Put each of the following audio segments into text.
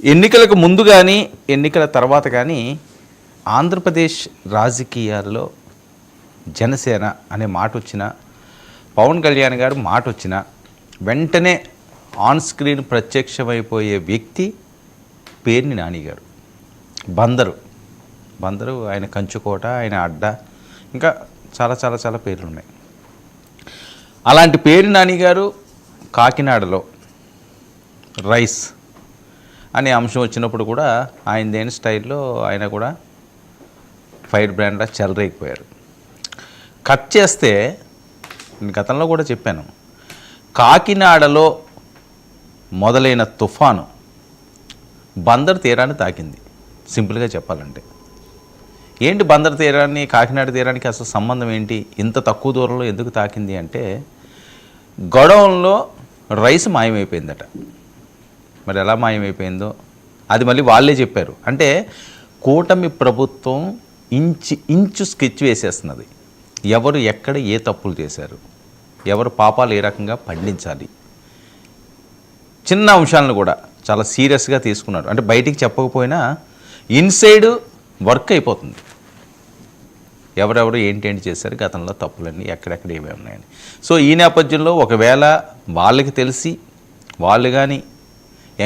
ఎన్నికలకు ముందు కానీ ఎన్నికల తర్వాత కానీ ఆంధ్రప్రదేశ్ రాజకీయాల్లో జనసేన అనే మాట వచ్చిన పవన్ కళ్యాణ్ గారు మాట వచ్చిన వెంటనే ఆన్ స్క్రీన్ ప్రత్యక్షమైపోయే వ్యక్తి పేర్ని నాని గారు బందరు. బందరు ఆయన కంచుకోట ఆయన అడ్డ ఇంకా చాలా చాలా చాలా పేర్లు ఉన్నాయి అలాంటి పేరు నాని గారు కాకినాడలో రైస్. అనే అంశం వచ్చినప్పుడు కూడా ఆయన దేని స్టైల్లో ఆయన కూడా ఫైర్ బ్రాండ్లా చెలరేగిపోయారు. కట్ చేస్తే నేను గతంలో కూడా చెప్పాను కాకినాడలో మొదలైన తుఫాను బందర్ తీరాన్ని తాకింది. సింపుల్గా చెప్పాలంటే. ఏంటి బందర్ తీరాన్ని కాకినాడ తీరానికి అసలు సంబంధం ఏంటి? ఇంత తక్కువ దూరంలో ఎందుకు తాకింది అంటే గొడవంలో రైస్ మాయమైపోయిందట. మరి ఎలా మాయమైపోయిందో అది మళ్ళీ వాళ్ళే చెప్పారు. అంటే కూటమి ప్రభుత్వం ఇంచు ఇంచు స్కెచ్ వేసేస్తున్నది. ఎవరు ఎక్కడ ఏ తప్పులు చేశారు ఎవరు పాపాలు ఏ రకంగా పండించాలి. చిన్న అంశాలను కూడా చాలా సీరియస్గా తీసుకున్నారు. అంటే బయటికి చెప్పకపోయినా ఇన్సైడ్ వర్క్ అయిపోతుంది. ఎవరెవరు ఏంటేంటి చేశారు గతంలో తప్పులన్నీ ఎక్కడెక్కడ ఏమేమి ఉన్నాయని. సో ఈ నేపథ్యంలో ఒకవేళ వాళ్ళకి తెలిసి వాళ్ళు కానీ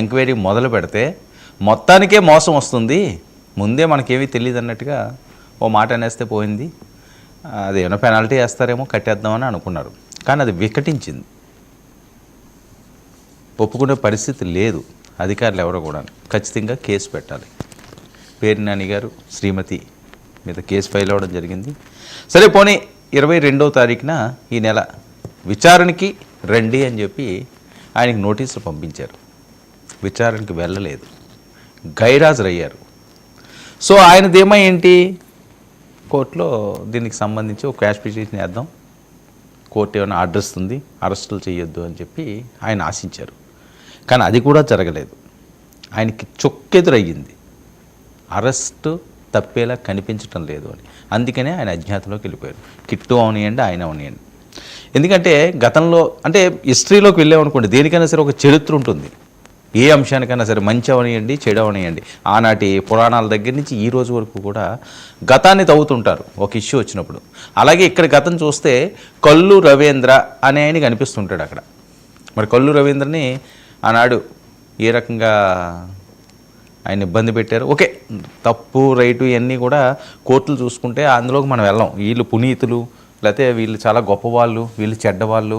ఎంక్వైరీ మొదలు పెడితే మొత్తానికే మోసం వస్తుంది. ముందే మనకేమీ తెలియదు అన్నట్టుగా ఓ మాట అనేస్తే పోయింది. అదేమైనా పెనాల్టీ వేస్తారేమో కట్టేద్దామని అనుకున్నారు. కానీ అది వికటించింది. ఒప్పుకునే పరిస్థితి లేదు. అధికారులు ఎవరో కూడా ఖచ్చితంగా కేసు పెట్టాలి. పేరు నాని గారు శ్రీమతి మీద కేసు ఫైల్ అవ్వడం జరిగింది. సరే పోనీ ఇరవై రెండవ తారీఖున ఈ నెల విచారణకి రండి అని చెప్పి ఆయనకి నోటీసులు పంపించారు. విచారణకి వెళ్ళలేదు. గైరాజరయ్యారు. సో ఆయన ధీమా ఏంటి? కోర్టులో దీనికి సంబంధించి ఒక క్యాష్ పిటిషన్ వేద్దాం. కోర్టు ఏమైనా ఆర్డర్ ఇస్తుంది అరెస్టులు చేయొద్దు అని చెప్పి ఆయన ఆశించారు. కానీ అది కూడా జరగలేదు. ఆయనకి చొక్కెదురయ్యింది. అరెస్టు తప్పేలా కనిపించటం లేదు అని. అందుకనే ఆయన అజ్ఞాతంలోకి వెళ్ళిపోయారు. కిట్టు అవనియండి ఆయన అవనియండి. ఎందుకంటే గతంలో అంటే హిస్టరీలోకి వెళ్ళామనుకోండి దేనికైనా సరే ఒక చరిత్ర ఉంటుంది. ఏ అంశానికైనా సరే మంచి అవనియండి చెడు అవనియండి ఆనాటి పురాణాల దగ్గర నుంచి ఈ రోజు వరకు కూడా గతాన్ని తవ్వుతుంటారు. ఒక ఇష్యూ వచ్చినప్పుడు. అలాగే ఇక్కడ గతం చూస్తే కల్లు రవీంద్ర అనే ఆయన కనిపిస్తుంటాడు అక్కడ. మరి కల్లు రవీంద్రని ఆనాడు ఏ రకంగా ఆయన ఇబ్బంది పెట్టారు? ఓకే తప్పు రైటు ఇవన్నీ కూడా కోర్టులు చూసుకుంటే అందులోకి మనం వెళ్ళాం. వీళ్ళు పునీతులు లేకపోతే వీళ్ళు చాలా గొప్పవాళ్ళు వీళ్ళు చెడ్డవాళ్ళు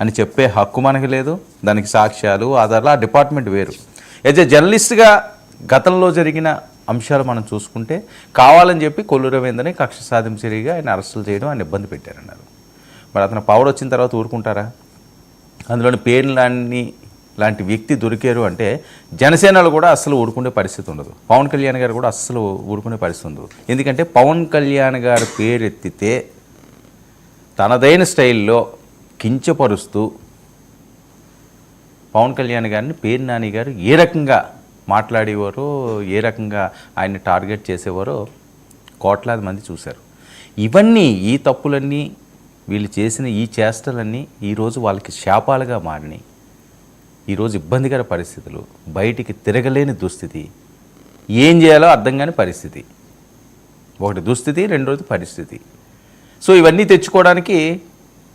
అని చెప్పే హక్కు మనకి లేదు దానికి సాక్ష్యాలు ఆధారాలు ఆ డిపార్ట్మెంట్ వేరు. యాజ్ ఎ జర్నలిస్ట్గా గతంలో జరిగిన అంశాలు మనం చూసుకుంటే కావాలని చెప్పి కొల్లు రవీంద్రని కక్ష సాధించరిగా ఆయన అరెస్టులు చేయడం ఆయన ఇబ్బంది పెట్టారన్నారు. మరి అతను పవర్ వచ్చిన తర్వాత ఊరుకుంటారా? అందులోని పేర్లు లాంటి లాంటి వ్యక్తి దొరికారు అంటే జనసేనలు కూడా అస్సలు ఊరుకునే పరిస్థితి ఉండదు. పవన్ కళ్యాణ్ గారు కూడా అస్సలు ఊరుకునే పరిస్థితి ఉండదు. ఎందుకంటే పవన్ కళ్యాణ్ గారి పేరెత్తితే తనదైన స్టైల్లో కించపరుస్తూ పవన్ కళ్యాణ్ గారిని పేరు నాని గారు ఏ రకంగా మాట్లాడేవారో ఏ రకంగా ఆయన టార్గెట్ చేసేవారో కోట్లాది మంది చూశారు. ఇవన్నీ ఈ తప్పులన్నీ వీళ్ళు చేసిన ఈ చేష్టలన్నీ ఈరోజు వాళ్ళకి శాపాలుగా మారినాయి. ఈరోజు ఇబ్బందికర పరిస్థితులు బయటికి తిరగలేని దుస్థితి. ఏం చేయాలో అర్థం కాని పరిస్థితి. ఒకటి దుస్థితి రెండోది పరిస్థితి. సో ఇవన్నీ తెచ్చుకోవడానికి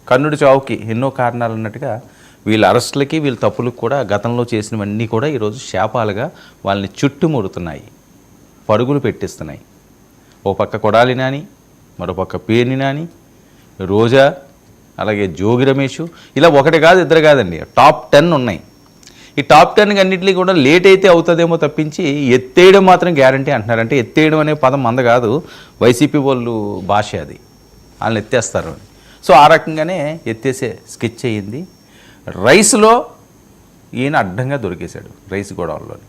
కన్నుడు చావుకి ఎన్నో కారణాలు అన్నట్టుగా వీళ్ళ అరెస్టులకి వీళ్ళ తప్పులకు కూడా గతంలో చేసినవన్నీ కూడా ఈరోజు శాపాలుగా వాళ్ళని చుట్టుముడుతున్నాయి. పరుగులు పెట్టిస్తున్నాయి. ఓ పక్క కొడాలి నాని మరోపక్క పేర్ని నాని రోజా అలాగే జోగి రమేష్ ఇలా ఒకటి కాదు ఇద్దరు కాదండి. టాప్ టెన్ ఉన్నాయి. ఈ టాప్ టెన్ అన్నింటినీ కూడా లేట్ అయితే అవుతుందేమో తప్పించి ఎత్తేయడం మాత్రం గ్యారంటీ అంటున్నారు అంటే ఎత్తేయడం అనే పదం మంద కాదు. వైసీపీ వాళ్ళు భాష అది. వాళ్ళని ఎత్తేస్తారు. అని సో ఆ రకంగానే ఎత్తేసే స్కెచ్ అయ్యింది. రైస్లో ఈయన అడ్డంగా దొరికేశాడు రైస్ గోడౌన్లోని.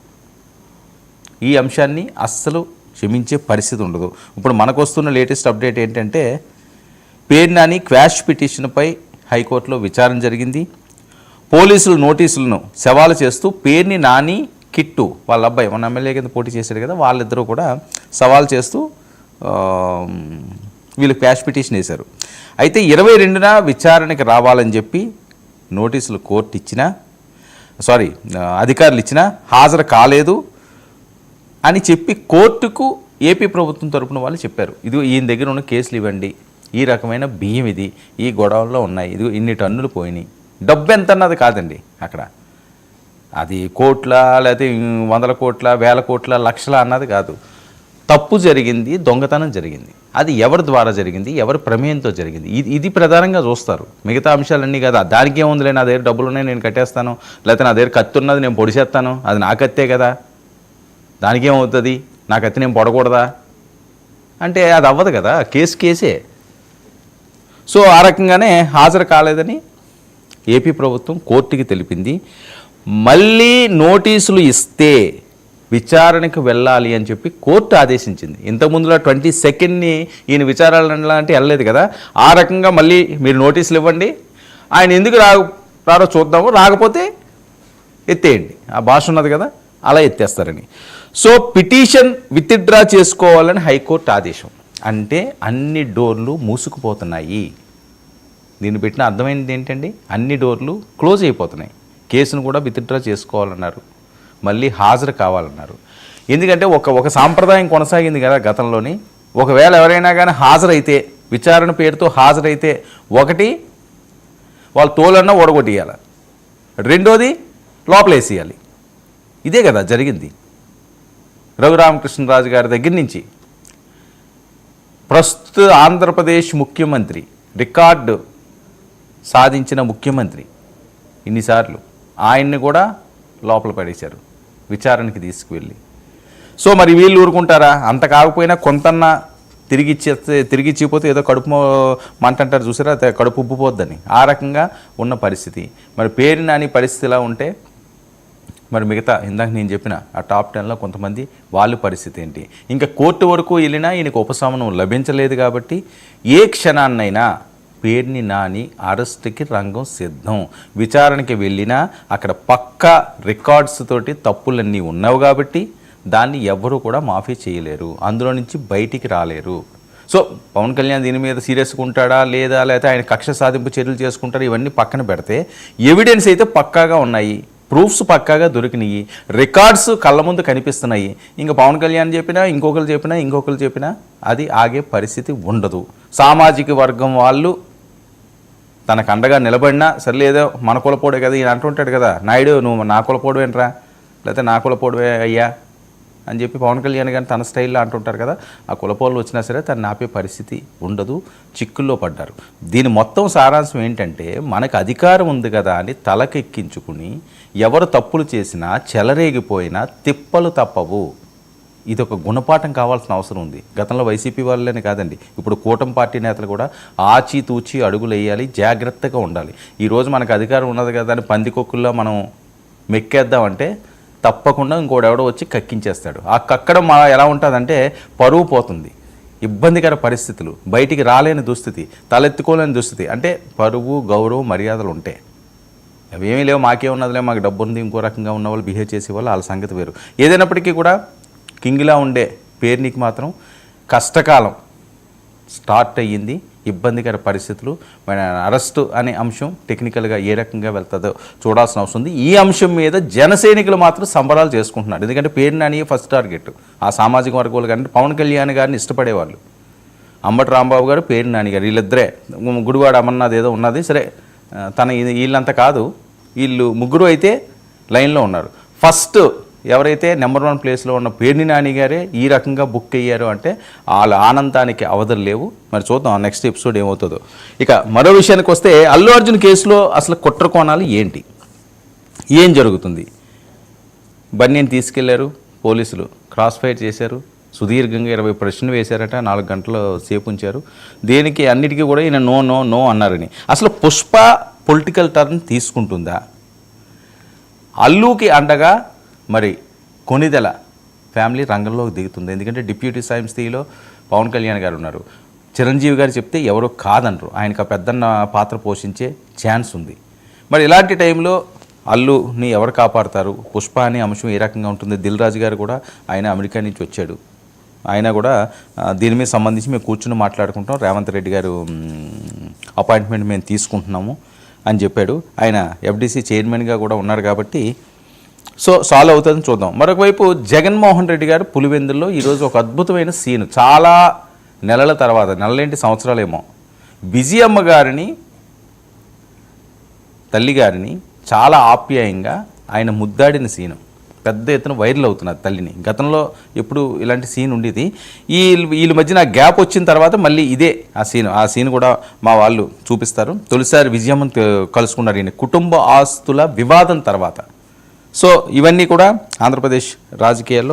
ఈ అంశాన్ని అస్సలు క్షమించే పరిస్థితి ఉండదు. ఇప్పుడు మనకు వస్తున్న లేటెస్ట్ అప్డేట్ ఏంటంటే పేరు నాని క్వాష్ పిటిషన్పై హైకోర్టులో విచారణ జరిగింది. పోలీసులు నోటీసులను సవాలు చేస్తూ పేర్ని నాని కిట్టు వాళ్ళ అబ్బాయి మన ఎమ్మెల్యే కింద పోటీ చేశాడు కదా వాళ్ళిద్దరూ కూడా సవాల్ చేస్తూ వీళ్ళు క్యాష్ పిటిషన్ వేశారు. అయితే ఇరవై రెండున విచారణకి రావాలని చెప్పి నోటీసులు కోర్టు ఇచ్చినా సారీ అధికారులు ఇచ్చినా హాజరు కాలేదు అని చెప్పి కోర్టుకు ఏపీ ప్రభుత్వం తరపున వాళ్ళు చెప్పారు. ఇది ఈయన దగ్గర ఉన్న కేసులు ఇవ్వండి. ఈ రకమైన బియ్యం ఇది ఈ గొడవల్లో ఉన్నాయి. ఇది ఇన్ని టన్నులు పోయినాయి. డబ్బు ఎంత అన్నది కాదండి అక్కడ. అది కోట్ల లేకపోతే వందల కోట్ల వేల కోట్ల లక్షల అన్నది కాదు. తప్పు జరిగింది దొంగతనం జరిగింది. అది ఎవరి ద్వారా జరిగింది ఎవరి ప్రమేయంతో జరిగింది? ఇది ఇది ప్రధానంగా చూస్తారు. మిగతా అంశాలన్నీ కదా. దానికి ఏముందిలే నా దగ్గర డబ్బులు ఉన్నాయి నేను కట్టేస్తాను. లేకపోతే నా దగ్గర కత్తి ఉన్నది నేను పొడిచేస్తాను. అది నా కత్తే కదా. దానికి ఏమవుతుంది నా కత్తి నేను పొడకూడదా? అంటే అది అవ్వదు కదా. కేసు కేసే. సో ఆ రకంగానే హాజరు కాలేదని ఏపీ ప్రభుత్వం కోర్టుకి తెలిపింది. మళ్ళీ నోటీసులు ఇస్తే విచారణకు వెళ్ళాలి అని చెప్పి కోర్టు ఆదేశించింది. ఇంతకుముందులో ట్వంటీ సెకండ్ని ఈయన విచారాలు అంటే వెళ్ళలేదు కదా. ఆ రకంగా మళ్ళీ మీరు నోటీసులు ఇవ్వండి. ఆయన ఎందుకు రా రారో చూద్దాము. రాకపోతే ఎత్తేయండి. ఆ భాష ఉన్నది కదా అలా ఎత్తేస్తారని. సో పిటిషన్ విత్డ్రా చేసుకోవాలని హైకోర్టు ఆదేశం. అంటే అన్ని డోర్లు మూసుకుపోతున్నాయి. దీన్ని పెట్టిన అర్థమైంది ఏంటండి? అన్ని డోర్లు క్లోజ్ అయిపోతున్నాయి. కేసును కూడా విత్డ్రా చేసుకోవాలన్నారు. మళ్ళీ హాజరు కావాలన్నారు. ఎందుకంటే ఒక ఒక సాంప్రదాయం కొనసాగింది కదా గతంలోని. ఒకవేళ ఎవరైనా కానీ హాజరైతే విచారణ పేరుతో హాజరైతే ఒకటి వాళ్ళు తోలన్నా ఓడగొట్టేయాలి. రెండోది లోపలేసేయాలి. ఇదే కదా జరిగింది. రఘురామకృష్ణరాజు గారి దగ్గర నుంచి. ప్రస్తుత ఆంధ్రప్రదేశ్ ముఖ్యమంత్రి రికార్డు సాధించిన ముఖ్యమంత్రి ఇన్నిసార్లు ఆయన్ని కూడా లోపల పడేశారు. విచారణకి తీసుకువెళ్ళి. సో మరి వీళ్ళు ఊరుకుంటారా? అంత కాకపోయినా కొంతన్నా తిరిగి ఇచ్చేస్తే తిరిగి ఇచ్చిపోతే ఏదో కడుపు మంట అంటారు చూసారా? కడుపు ఉబ్బిపోద్దని. ఆ రకంగా ఉన్న పరిస్థితి. మరి పేరు నాని పరిస్థితి ఇలా ఉంటే మరి మిగతా ఇందాక నేను చెప్పిన ఆ టాప్ టెన్లో కొంతమంది వాళ్ళ పరిస్థితి ఏంటి? ఇంకా కోర్టు వరకు వెళ్ళినా ఈయనకు ఉపశమనం లభించలేదు కాబట్టి ఏ క్షణాన్నైనా పేర్ని నాని అరెస్ట్కి రంగం సిద్ధం. విచారణకి వెళ్ళినా అక్కడ పక్కా రికార్డ్స్ తోటి తప్పులన్నీ ఉన్నావు కాబట్టి దాన్ని ఎవ్వరూ కూడా మాఫీ చేయలేరు. అందులో నుంచి బయటికి రాలేరు. సో పవన్ కళ్యాణ్ దీని మీద సీరియస్గా ఉంటాడా లేదా లేకపోతే ఆయన కక్ష సాధింపు చర్యలు చేసుకుంటారా ఇవన్నీ పక్కన పెడితే ఎవిడెన్స్ అయితే పక్కాగా ఉన్నాయి. ప్రూఫ్స్ పక్కాగా దొరికినాయి. రికార్డ్స్ కళ్ళ ముందు కనిపిస్తున్నాయి. ఇంకా పవన్ కళ్యాణ్ చెప్పినా ఇంకొకరు చెప్పినా ఇంకొకరు చెప్పినా అది ఆగే పరిస్థితి ఉండదు. సామాజిక వర్గం వాళ్ళు తనకు అండగా నిలబడినా సర్లేదో మన కులపోడే కదా ఈయన అంటుంటాడు కదా నాయుడు నువ్వు నా కులపోడు ఏంట్రా? లేకపోతే నా కులపోడువే అయ్యా? అని చెప్పి పవన్ కళ్యాణ్ గారిని తన స్టైల్లో అంటుంటారు కదా ఆ కులపోళ్ళు వచ్చినా సరే తను నాపే పరిస్థితి ఉండదు చిక్కుల్లో పడ్డారు. దీని మొత్తం సారాంశం ఏంటంటే మనకు అధికారం ఉంది కదా అని తలకెక్కించుకుని ఎవరు తప్పులు చేసినా చెలరేగిపోయినా తిప్పలు తప్పవు. ఇది ఒక గుణపాఠం కావాల్సిన అవసరం ఉంది. గతంలో వైసీపీ వాళ్ళనే కాదండి. ఇప్పుడు కూటమి పార్టీ నేతలు కూడా ఆచితూచి అడుగులు వేయాలి జాగ్రత్తగా ఉండాలి. ఈరోజు మనకు అధికారం ఉన్నది కదా అని పందికొక్కుల్లో మనం మెక్కేద్దామంటే తప్పకుండా ఇంకోడెవడో వచ్చి కక్కించేస్తాడు. ఆ కక్కడం మా ఎలా ఉంటుందంటే పరువు పోతుంది. ఇబ్బందికర పరిస్థితులు బయటికి రాలేని దుస్థితి తలెత్తుకోలేని దుస్థితి. అంటే పరువు గౌరవం మర్యాదలు ఉంటాయి అవి ఏమీ లేవు మాకే ఉన్నదిలే మాకు డబ్బు ఉంది ఇంకో రకంగా ఉన్న వాళ్ళు బిహేవ్ చేసే వాళ్ళు వాళ్ళ సంగతి వేరు. ఏదైనప్పటికీ కూడా కింగ్లా ఉండే పేర్నికి మాత్రం కష్టకాలం స్టార్ట్ అయ్యింది. ఇబ్బందికర పరిస్థితులు మన అరెస్టు అనే అంశం టెక్నికల్గా ఏ రకంగా వెళ్తుందో చూడాల్సిన అవసరం ఉంది. ఈ అంశం మీద జనసైనికులు మాత్రం సంబరాలు చేసుకుంటున్నారు. ఎందుకంటే పేరు నాని ఫస్ట్ టార్గెట్. ఆ సామాజిక వర్గాలు కానీ పవన్ కళ్యాణ్ గారిని ఇష్టపడేవాళ్ళు. అంబటి రాంబాబు గారు పేరు నాని గారు వీళ్ళిద్దరే. గుడివాడ అమర్నాథ్ ఏదో ఉన్నది. సరే తన వీళ్ళంత వీళ్ళంతా కాదు. వీళ్ళు ముగ్గురు అయితే లైన్లో ఉన్నారు. ఫస్ట్ ఎవరైతే నెంబర్ వన్ ప్లేస్లో ఉన్న పేర్ని నాని గారే ఈ రకంగా బుక్ అయ్యారు అంటే వాళ్ళ ఆనందానికి అవధులు లేవు. మరి చూద్దాం నెక్స్ట్ ఎపిసోడ్ ఏమవుతుందో. ఇక మరో విషయానికి వస్తే అల్లు అర్జున్ కేసులో అసలు కుట్ర కోణాలు ఏంటి? ఏం జరుగుతుంది? బన్నీని తీసుకెళ్ళారు పోలీసులు క్రాస్ ఫైర్ చేశారు సుదీర్ఘంగా ఇరవై ప్రశ్నలు వేశారట నాలుగు గంటల సేపు ఉంచారు. దేనికి అన్నిటికీ కూడా ఈయన నో నో నో అన్నారని. అసలు పుష్ప పొలిటికల్ టర్న్ తీసుకుంటుందా? అల్లుకి అండగా మరి కొనిదెల ఫ్యామిలీ రంగంలోకి దిగుతుంది. ఎందుకంటే డిప్యూటీ సైమ్ స్థితిలో పవన్ కళ్యాణ్ గారు ఉన్నారు. చిరంజీవి గారు చెప్తే ఎవరో కాదనరు. ఆయనకు ఆ పెద్దన్న పాత్ర పోషించే ఛాన్స్ ఉంది. మరి ఇలాంటి టైంలో అల్లుని ఎవరు కాపాడతారు? పుష్ప అనే అంశం ఏ రకంగా ఉంటుంది? దిల్ రాజు గారు కూడా ఆయన అమెరికా నుంచి వచ్చాడు. ఆయన కూడా దీని మీద సంబంధించి మేము కూర్చుని మాట్లాడుకుంటాం రేవంత్ రెడ్డి గారు అపాయింట్మెంట్ మేము తీసుకుంటున్నాము అని చెప్పాడు. ఆయన ఎఫ్డీసీ చైర్మన్గా కూడా ఉన్నారు కాబట్టి సో సాల్వ్ అవుతుందని చూద్దాం. మరొక వైపు జగన్మోహన్ రెడ్డి గారు పులివెందుల్లో ఈరోజు ఒక అద్భుతమైన సీన్. చాలా నెలల తర్వాత నెలలేంటి సంవత్సరాలేమో. బిజీ గారిని తల్లి గారిని చాలా ఆప్యాయంగా ఆయన ముద్దాడిన సీను. పెద్ద ఎత్తున వైరల్ అవుతున్నారు తల్లిని. గతంలో ఎప్పుడు ఇలాంటి సీన్ ఉండేది. ఈ వీళ్ళ మధ్యన గ్యాప్ వచ్చిన తర్వాత మళ్ళీ ఇదే ఆ సీన్. ఆ సీన్ కూడా మా వాళ్ళు చూపిస్తారు. తొలిసారి విజయమ్మని కలుసుకున్నారు ఈయన. కుటుంబ ఆస్తుల వివాదం తర్వాత. సో ఇవన్నీ కూడా ఆంధ్రప్రదేశ్ రాజకీయాల్లో